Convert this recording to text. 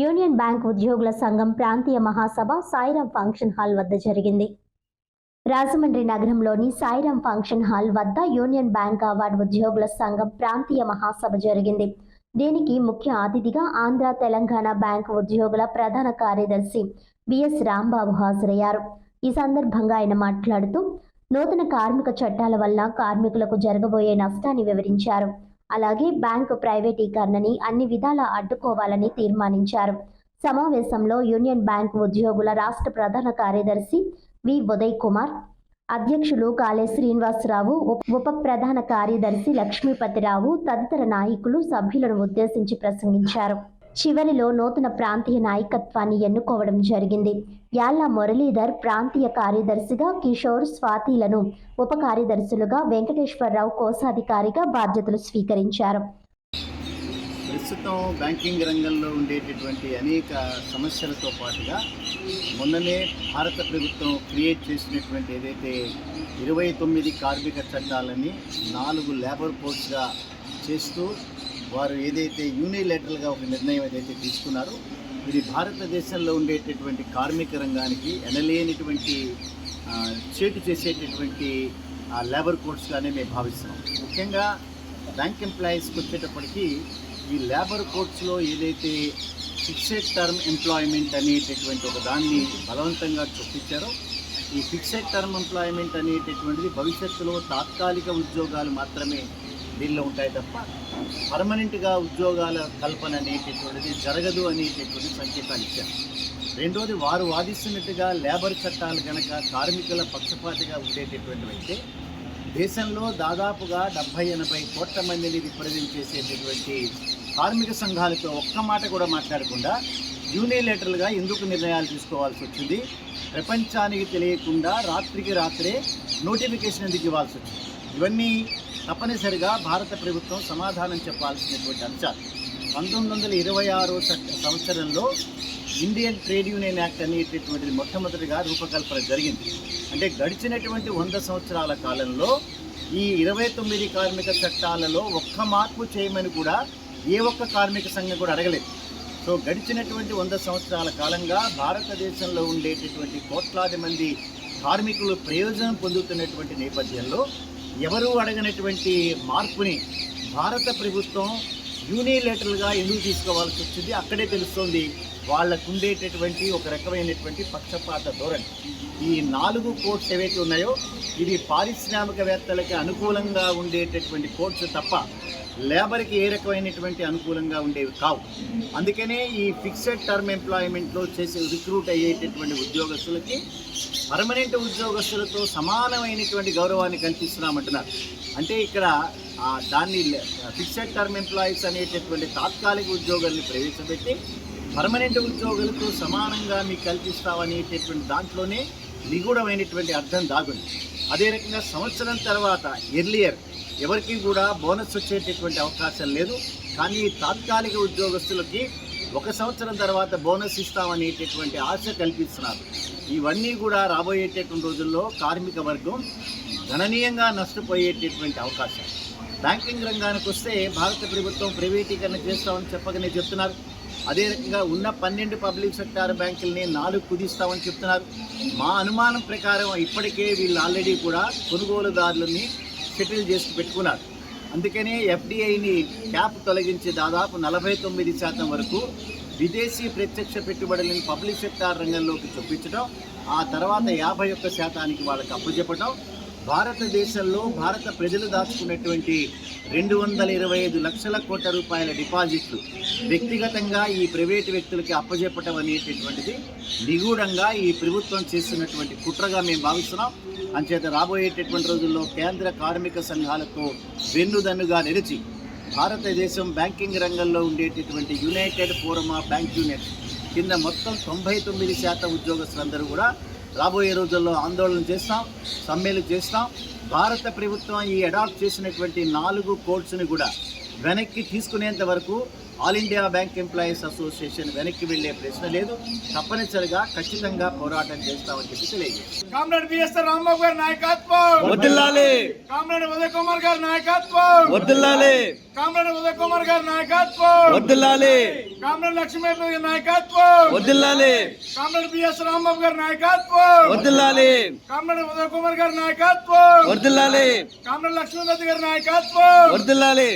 Union bank ఉద్యోగుల సంఘం ప్రాంతీయ మహాసభ సాయిరాం ఫంక్షన్ హాల్ వద్ద జరిగింది. రాజమండ్రి నగరంలోని సాయిరాం ఫంక్షన్ హాల్ వద్ద యూనియన్ బ్యాంక్ అవార్డు ఉద్యోగుల సంఘం ప్రాంతీయ మహాసభ జరిగింది. దీనికి ముఖ్య అతిథిగా ఆంధ్ర తెలంగాణ బ్యాంక్ ఉద్యోగుల ప్రధాన కార్యదర్శి బిఎస్ రాంబాబు హాజరయ్యారు. ఈ సందర్భంగా ఆయన మాట్లాడుతూ నూతన కార్మిక చట్టాల వల్ల కార్మికులకు జరగబోయే నష్టాన్ని వివరించారు. అలాగే బ్యాంకు ప్రైవేటీకరణని అన్ని విధాలా అడ్డుకోవాలని తీర్మానించారు. సమావేశంలో యూనియన్ బ్యాంక్ ఉద్యోగుల రాష్ట్ర ప్రధాన కార్యదర్శి వి. ఉదయ్ కుమార్ అధ్యక్షులు కాళే శ్రీనివాసరావు ఉప- ఉప ప్రధాన కార్యదర్శి లక్ష్మీపతిరావు తదితర నాయకులు సభ్యులను ఉద్దేశించి ప్రసంగించారు. చివరిలో నూతన ప్రాంతీయ నాయకత్వాన్ని ఎన్నుకోవడం జరిగింది. యాళ్ళ మురళీధర్ ప్రాంతీయ కార్యదర్శిగా కిషోర్ స్వాతిలను ఉప కార్యదర్శులుగా వెంకటేశ్వరరావు కోశాధికారిగా బాధ్యతలు స్వీకరించారు. ప్రస్తుతం బ్యాంకింగ్ రంగంలో ఉండేటటువంటి అనేక సమస్యలతో పాటుగా మొన్ననే భారత ప్రభుత్వం క్రియేట్ చేసినటువంటి ఏదైతే ఇరవై తొమ్మిది కార్మిక చట్టాలని నాలుగు లేబర్ కోడ్స్గా చేస్తూ వారు ఏదైతే యూనిలేటరల్గా ఒక నిర్ణయం ఏదైతే తీసుకున్నారో ఇది భారతదేశంలో ఉండేటటువంటి కార్మిక రంగానికి ఎనలేనిటువంటి చేటు చేసేటటువంటి లేబర్ కోడ్స్గానే మేము భావిస్తున్నాం. ముఖ్యంగా బ్యాంక్ ఎంప్లాయీస్కి వచ్చేటప్పటికీ ఈ లేబర్ కోడ్స్లో ఏదైతే ఫిక్సెడ్ టర్మ్ ఎంప్లాయ్మెంట్ అనేటటువంటి ఒక దాన్ని బలవంతంగా చొప్పించారో ఈ ఫిక్సెడ్ టర్మ్ ఎంప్లాయ్మెంట్ అనేటటువంటిది భవిష్యత్తులో తాత్కాలిక ఉద్యోగాలు మాత్రమే దీనిలో ఉంటాయి తప్ప పర్మనెంట్గా ఉద్యోగాల కల్పన అనేటటువంటిది జరగదు అనేటటువంటి సంకేతాలు ఇచ్చారు. రెండోది వారు వాదిస్తున్నట్టుగా లేబర్ చట్టాలు కనుక కార్మికుల పక్షపాతిగా ఉండేటటువంటివైతే దేశంలో దాదాపుగా డెబ్భై ఎనభై కోట్ల మందిని రిప్రజెంట్ చేసేటటువంటి కార్మిక సంఘాలతో ఒక్క మాట కూడా మాట్లాడకుండా యూనిలేటరల్గా ఎందుకు నిర్ణయాలు తీసుకోవాల్సి వచ్చింది? ప్రపంచానికి తెలియకుండా రాత్రికి రాత్రే నోటిఫికేషన్ ఎందుకు ఇవ్వాల్సి వచ్చింది? ఇవన్నీ తప్పనిసరిగా భారత ప్రభుత్వం సమాధానం చెప్పాల్సినటువంటి అంశాలు. పంతొమ్మిది వందల ఇరవై ఆరో సంవత్సరంలో ఇండియన్ ట్రేడ్ యూనియన్ యాక్ట్ అనేటటువంటిది మొట్టమొదటిగా రూపకల్పన జరిగింది. అంటే గడిచినటువంటి వంద సంవత్సరాల కాలంలో ఈ ఇరవై తొమ్మిది కార్మిక చట్టాలలో ఒక్క మార్పు చేయమని కూడా ఏ ఒక్క కార్మిక సంఘం కూడా అడగలేదు. సో గడిచినటువంటి వంద సంవత్సరాల కాలంగా భారతదేశంలో ఉండేటటువంటి కోట్లాది మంది కార్మికులు ప్రయోజనం పొందుతున్నటువంటి నేపథ్యంలో ఎవరూ అడగనటువంటి మార్పుని భారత ప్రభుత్వం యూనిలేటర్గా ఎందుకు తీసుకోవాల్సి వచ్చింది? అక్కడే తెలుస్తోంది. వాళ్ళకు ఉండేటటువంటి ఒక రకమైనటువంటి పక్షపాత ధోరణి. ఈ నాలుగు కోర్ట్స్ ఏవైతే ఉన్నాయో ఇది పారిశ్రామికవేత్తలకి అనుకూలంగా ఉండేటటువంటి కోర్ట్స్ తప్ప లేబర్కి ఏ రకమైనటువంటి అనుకూలంగా ఉండేవి కావు. అందుకనే ఈ ఫిక్స్డ్ టర్మ్ ఎంప్లాయ్మెంట్లో చేసే రిక్రూట్ అయ్యేటటువంటి ఉద్యోగస్తులకి పర్మనెంట్ ఉద్యోగస్తులతో సమానమైనటువంటి గౌరవాన్ని కల్పిస్తున్నామంటున్నారు. అంటే ఇక్కడ దాన్ని ఫిక్స్డ్ టర్మ్ ఎంప్లాయీస్ అనేటటువంటి తాత్కాలిక ఉద్యోగాల్ని ప్రవేశపెట్టి పర్మనెంట్ ఉద్యోగులతో సమానంగా మీకు కల్పిస్తామనేటటువంటి దాంట్లోనే నిగూఢమైనటువంటి అర్థం దాగుంది. అదే రకంగా సంవత్సరం తర్వాత ఎర్లియర్ ఎవరికి కూడా బోనస్ వచ్చేటటువంటి అవకాశం లేదు. కానీ తాత్కాలిక ఉద్యోగస్తులకి ఒక సంవత్సరం తర్వాత బోనస్ ఇస్తామనేటటువంటి ఆశ కల్పిస్తున్నారు. ఇవన్నీ కూడా రాబోయేటటువంటి రోజుల్లో కార్మిక వర్గం గణనీయంగా నష్టపోయేటటువంటి అవకాశం. బ్యాంకింగ్ రంగానికి వస్తే భారత ప్రభుత్వం ప్రైవేటీకరణ చేస్తామని చెప్పగానే చెప్తున్నారు. అదే రకంగా ఉన్న పన్నెండు పబ్లిక్ సెక్టార్ బ్యాంకుల్ని నాలుగు కుదిస్తామని చెప్తున్నారు. మా అనుమానం ప్రకారం ఇప్పటికే వీళ్ళు ఆల్రెడీ కూడా కొనుగోలుదారులని సెటిల్ చేసి పెట్టుకున్నారు. అందుకనే ఎఫ్డిఐని క్యాప్ తొలగించి దాదాపు నలభై తొమ్మిది శాతం వరకు విదేశీ ప్రత్యక్ష పెట్టుబడులను పబ్లిక్ సెక్టార్ రంగంలోకి చొప్పించడం ఆ తర్వాత యాభై ఒక్క శాతానికి వాళ్ళకి అప్పచెప్పడం భారతదేశంలో భారత ప్రజలు దాచుకున్నటువంటి రెండు వందల ఇరవై ఐదు లక్షల కోట్ల రూపాయల డిపాజిట్లు వ్యక్తిగతంగా ఈ ప్రైవేటు వ్యక్తులకి అప్పజెప్పటం అనేటటువంటిది నిగూఢంగా ఈ ప్రభుత్వం చేస్తున్నటువంటి కుట్రగా మేము భావిస్తున్నాం. అంచేత రాబోయేటటువంటి రోజుల్లో కేంద్ర కార్మిక సంఘాలతో వెన్నుదన్నుగా నిలిచి భారతదేశం బ్యాంకింగ్ రంగంలో ఉండేటటువంటి united forum of bank union కింద మొత్తం తొంభై తొమ్మిది శాతం ఉద్యోగస్తులందరూ కూడా రాబోయే రోజుల్లో ఆందోళన చేస్తాం సమ్మెలు చేస్తాం. భారత ప్రభుత్వం ఈ అడాప్ట్ చేసినటువంటి నాలుగు కోడ్స్ని కూడా వెనక్కి తీసుకునేంత వరకు all India bank employees association వెనక్కి వెళ్ళే ప్రశ్న లేదు. తప్పనిసరిగా ఖచ్చితంగా పోరాటం చేస్తామని చెప్పి తెలియజేస్తాం కామ్రేడ్ బిఎస్ఆర్ రాంబాబు గారి నాయకత్వం! వర్దిల్లాలి కామ్రేడ్ ఉదయ్ కుమార్ గారి నాయకత్వం! వర్దిల్లాలి కామ్రేడ్ ఉదయ్ కుమార్ గారి నాయకత్వం! వర్దిల్లాలి కామ్రేడ్ లక్ష్మీపతి గారి నాయకత్వం! వర్దిల్లాలి కామ్రేడ్ బిఎస్ రాంబాబు గారి నాయకత్వం! వర్దిల్లాలి కామ్రేడ్ ఉదయ్ కుమార్ గారి నాయకత్వం! వర్దిల్లాలి కామ్రేడ్ లక్ష్మీపతి గారి నాయకత్వం! వర్దిల్లాలి